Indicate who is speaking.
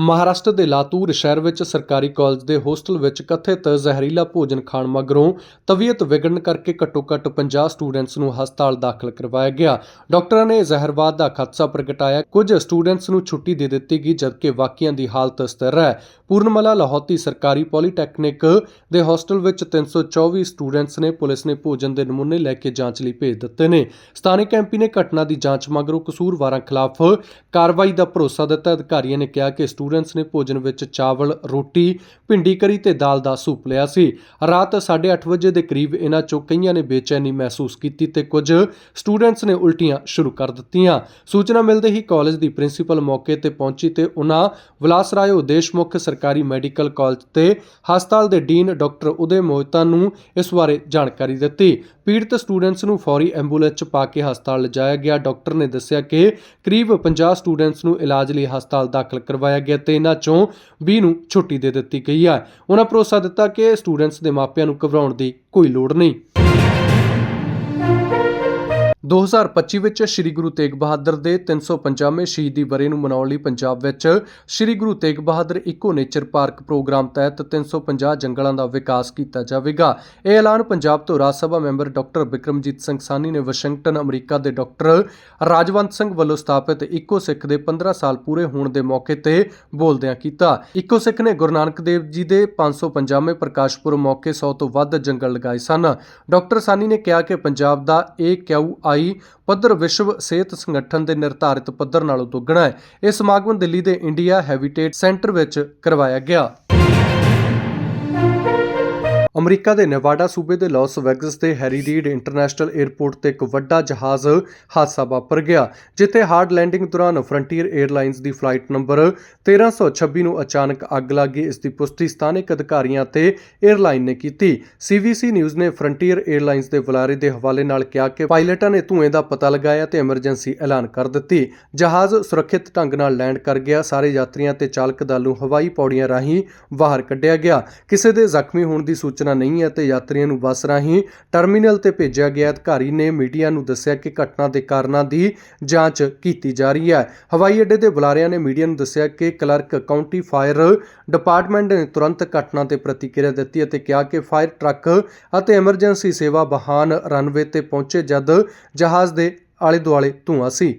Speaker 1: ਮਹਾਰਾਸ਼ਟਰ ਦੇ ਲਾਤੂਰ ਸ਼ਹਿਰ ਵਿੱਚ ਸਰਕਾਰੀ ਕਾਲਜ ਦੇ ਹੋਸਟਲ ਵਿੱਚ ਕਥਿਤ ਜ਼ਹਿਰੀਲਾ ਭੋਜਨ ਖਾਣ ਮਗਰੋਂ ਤਬੀਅਤ ਵਿਗੜਨ ਕਰਕੇ ਘੱਟੋ-ਘੱਟ 50 ਸਟੂਡੈਂਟਸ ਨੂੰ ਹਸਪਤਾਲ ਦਾਖਲ ਕਰਵਾਇਆ ਗਿਆ। ਡਾਕਟਰਾਂ ਨੇ ਜ਼ਹਿਰਵਾਦ ਦਾ ਖਦਸ਼ਾ ਪ੍ਰਗਟਾਇਆ। ਕੁਝ ਸਟੂਡੈਂਟਸ ਨੂੰ ਛੁੱਟੀ ਦੇ ਦਿੱਤੀ ਗਈ, ਜਦਕਿ ਬਾਕੀਆਂ ਦੀ ਹਾਲਤ ਸਥਿਰ ਹੈ। ਪੂਰਨਮਲਾ ਲਾਹੌਤੀ ਸਰਕਾਰੀ ਪੋਲੀਟੈਕਨਿਕ ਦੇ ਹੋਸਟਲ ਵਿੱਚ 324 ਸਟੂਡੈਂਟਸ ਨੇ ਪੁਲਿਸ ਨੇ ਭੋਜਨ ਦੇ ਨਮੂਨੇ ਲੈ ਕੇ ਜਾਂਚ ਲਈ ਭੇਜ ਦਿੱਤੇ ਨੇ। ਸਥਾਨਕ ਐਮਪੀ ਨੇ ਘਟਨਾ ਦੀ ਜਾਂਚ ਮਗਰੋਂ ਕਸੂਰਵਾਰਾਂ ਖਿਲਾਫ ਕਾਰਵਾਈ ਦਾ ਭਰੋਸਾ ਦਿੱਤਾ। ਅਧਿਕਾਰੀਆਂ ਨੇ ਕਿਹਾ ਕਿ ਸਟੂਡੈਂਟਸ ਨੇ ਭੋਜਨ ਵਿੱਚ ਚਾਵਲ, ਰੋਟੀ, ਭਿੰਡੀ ਕਰੀ ਤੇ ਦਾਲ ਦਾ ਸੂਪ ਲਿਆ ਸੀ। ਰਾਤ 8:30 ਵਜੇ ਦੇ ਕਰੀਬ ਇਹਨਾਂ ਚੋਂ ਕਈਆਂ ਨੇ ਬੇਚੈਨੀ ਮਹਿਸੂਸ ਕੀਤੀ ਤੇ ਕੁਝ ਸਟੂਡੈਂਟਸ ਨੇ ਉਲਟੀਆਂ ਸ਼ੁਰੂ ਕਰ ਦਿੱਤੀਆਂ। ਸੂਚਨਾ ਮਿਲਦੇ ਹੀ ਕਾਲਜ ਦੀ ਪ੍ਰਿੰਸੀਪਲ ਮੌਕੇ ਤੇ ਪਹੁੰਚੀ ਤੇ ਉਹਨਾਂ ਵਿਲਾਸਰਾਇਓ ਦੇਸ਼ਮੁਖ ਸਰਕਾਰੀ ਮੈਡੀਕਲ ਕਾਲਜ ਤੇ ਹਸਪਤਾਲ ਦੇ ਡੀਨ ਡਾਕਟਰ ਉਦੇ ਮੋਹਿਤਾ ਨੂੰ ਇਸ ਬਾਰੇ ਜਾਣਕਾਰੀ ਦਿੱਤੀ। ਪੀੜਤ ਸਟੂਡੈਂਟਸ ਨੂੰ ਫੌਰੀ ਐਂਬੂਲੈਂਸ 'ਚ ਪਾ ਕੇ ਹਸਪਤਾਲ ਲਿਜਾਇਆ ਗਿਆ। ਡਾਕਟਰ ਨੇ ਦੱਸਿਆ ਕਿ ਕਰੀਬ 50 ਸਟੂਡੈਂਟਸ ਨੂੰ ਇਲਾਜ ਲਈ ਹਸਪਤਾਲ ਦਾਖਲ ਕਰਵਾਇਆ ਗਿਆ ਤੇ ਇਹਨਾਂ ਚੋਂ 20 ਨੂੰ ਛੁੱਟੀ ਦੇ ਦਿੱਤੀ ਗਈ ਹੈ। ਉਹਨਾਂ ਭਰੋਸਾ ਦਿੱਤਾ ਕਿ ਸਟੂਡੈਂਟਸ ਦੇ ਮਾਪਿਆਂ ਨੂੰ ਘਬਰਾਉਣ ਦੀ ਕੋਈ ਲੋੜ ਨਹੀਂ। 2025 ਵਿੱਚ ਸ੍ਰੀ ਗੁਰੂ ਤੇਗ ਬਹਾਦਰ ਦੇ 350ਵੇਂ ਸ਼ਹੀਦੀ ਵਰ੍ਹੇ ਨੂੰ ਮਨਾਉਣ ਲਈ ਪੰਜਾਬ ਵਿੱਚ ਸ੍ਰੀ ਗੁਰੂ ਤੇਗ ਬਹਾਦਰ ਇਕੋ ਨੇਚਰ ਪਾਰਕ ਪ੍ਰੋਗਰਾਮ ਤਹਿਤ 350 ਜੰਗਲਾਂ ਦਾ ਵਿਕਾਸ ਕੀਤਾ ਜਾਵੇਗਾ। ਇਹ ਐਲਾਨ ਪੰਜਾਬ ਤੋਂ ਰਾਜ ਸਭਾ ਮੈਂਬਰ ਡਾਕਟਰ ਬਿਕਰਮਜੀਤ ਸਿੰਘ ਸਾਨੀ ਨੇ ਵਾਸ਼ਿੰਗਟਨ, ਅਮਰੀਕਾ ਦੇ ਡਾਕਟਰ ਰਾਜਵੰਤ ਸਿੰਘ ਵੱਲੋਂ ਸਥਾਪਿਤ ਇਕੋ ਸਿੱਖ ਦੇ 15 ਸਾਲ ਪੂਰੇ ਹੋਣ ਦੇ ਮੌਕੇ ਤੇ ਬੋਲਦਿਆਂ ਕੀਤਾ। ਇਕੋ ਸਿੱਖ ਨੇ ਗੁਰੂ ਨਾਨਕ ਦੇਵ ਜੀ ਦੇ 550ਵੇਂ ਪ੍ਰਕਾਸ਼ ਪੁਰਬ ਮੌਕੇ 100 ਤੋਂ ਵੱਧ ਜੰਗਲ ਲਗਾਏ ਸਨ। ਡਾਕਟਰ ਸਾਨੀ ਨੇ ਕਿਹਾ ਕਿ ਪੰਜਾਬ ਦਾ ਇਹ ਕਿਊ ਆਈ ਪੱਧਰ ਵਿਸ਼ਵ ਸਿਹਤ ਸੰਗਠਨ ਦੇ ਨਿਰਧਾਰਿਤ ਪੱਧਰ ਨਾਲੋਂ ਦੁੱਗਣਾ ਹੈ। ਇਹ ਸਮਾਗਮ ਦਿੱਲੀ ਦੇ ਇੰਡੀਆ ਹੈਬਿਟੇਟ ਸੈਂਟਰ ਵਿੱਚ ਕਰਵਾਇਆ ਗਿਆ। ਅਮਰੀਕਾ ਦੇ ਨੇਵਾਡਾ ਸੂਬੇ ਦੇ ਲਾਸ ਵੈਗਸ ਦੇ ਹੈਰੀਡੀਡ ਇੰਟਰਨੈਸ਼ਨਲ 에ਅਰਪੋਰਟ ਤੇ ਇੱਕ ਵੱਡਾ ਜਹਾਜ਼ ਹਾਦਸਾ ਵਾਪਰ ਗਿਆ, ਜਿੱਥੇ ਹਾਰਡ ਲੈਂਡਿੰਗ ਦੌਰਾਨ ਫਰੰਟੀਅਰ 에ਅਰਲਾਈਨਸ ਦੀ ਫਲਾਈਟ ਨੰਬਰ 1326 ਨੂੰ ਅਚਾਨਕ ਅੱਗ ਲੱਗੀ ਇਸ ਦੀ ਪੁਸ਼ਟੀ ਸਥਾਨਕ ਅਧਿਕਾਰੀਆਂ ਤੇ 에ਅਰਲਾਈਨ ਨੇ ਕੀਤੀ। ਸੀਵੀਸੀ ਨਿਊਜ਼ ਨੇ ਫਰੰਟੀਅਰ 에ਅਰਲਾਈਨਸ ਦੇ ਬੁਲਾਰੇ ਦੇ ਹਵਾਲੇ ਨਾਲ ਕਿਹਾ ਕਿ ਪਾਇਲਟਾਂ ਨੇ ਧੂਏ ਦਾ ਪਤਾ ਲਗਾਇਆ ਤੇ ਐਮਰਜੈਂਸੀ ਐਲਾਨ ਕਰ ਦਿੱਤੀ। ਜਹਾਜ਼ ਸੁਰੱਖਿਅਤ ਢੰਗ ਨਾਲ ਲੈਂਡ ਕਰ ਗਿਆ, ਸਾਰੇ ਯਾਤਰੀਆਂ ਤੇ ਚਾਲਕ ਦਲ ਨੂੰ ਹਵਾਈ ਪੌੜੀਆਂ ਰਾਹੀਂ ਬਾਹਰ ਕੱਢਿਆ ਗਿਆ। ਕਿਸੇ ਦੇ ਜ਼ਖਮੀ ਹੋਣ ਦੀ ਸੂਚਨਾ ਨਹੀਂ ਹੈ ਤੇ ਯਾਤਰੀਆਂ ਨੂੰ ਬੱਸ ਰਾਹੀਂ ਟਰਮੀਨਲ ਤੇ ਭੇਜਿਆ ਗਿਆ। ਅਧਿਕਾਰੀ ਨੇ ਮੀਡੀਆ ਨੂੰ ਦੱਸਿਆ ਕਿ ਘਟਨਾ ਦੇ ਕਾਰਨਾਂ ਦੀ ਜਾਂਚ ਕੀਤੀ ਜਾ ਰਹੀ ਹੈ। ਹਵਾਈ ਅੱਡੇ ਦੇ ਬੁਲਾਰਿਆਂ ਨੇ ਮੀਡੀਆ ਨੂੰ ਦੱਸਿਆ ਕਿ ਕਲਰਕ, ਕਾਉਂਟੀ ਫਾਇਰ ਡਿਪਾਰਟਮੈਂਟ ਨੇ ਤੁਰੰਤ ਘਟਨਾ ਤੇ ਪ੍ਰਤੀਕਿਰਿਆ ਦਿੱਤੀ ਅਤੇ ਕਿਹਾ ਕਿ ਫਾਇਰ ਟਰੱਕ ਅਤੇ ਐਮਰਜੈਂਸੀ ਸੇਵਾ ਵਾਹਨ ਰਨਵੇ ਤੇ ਪਹੁੰਚੇ ਜਦ ਜਹਾਜ਼ ਦੇ ਆਲੇ ਦੁਆਲੇ ਧੂੰਆਂ ਸੀ।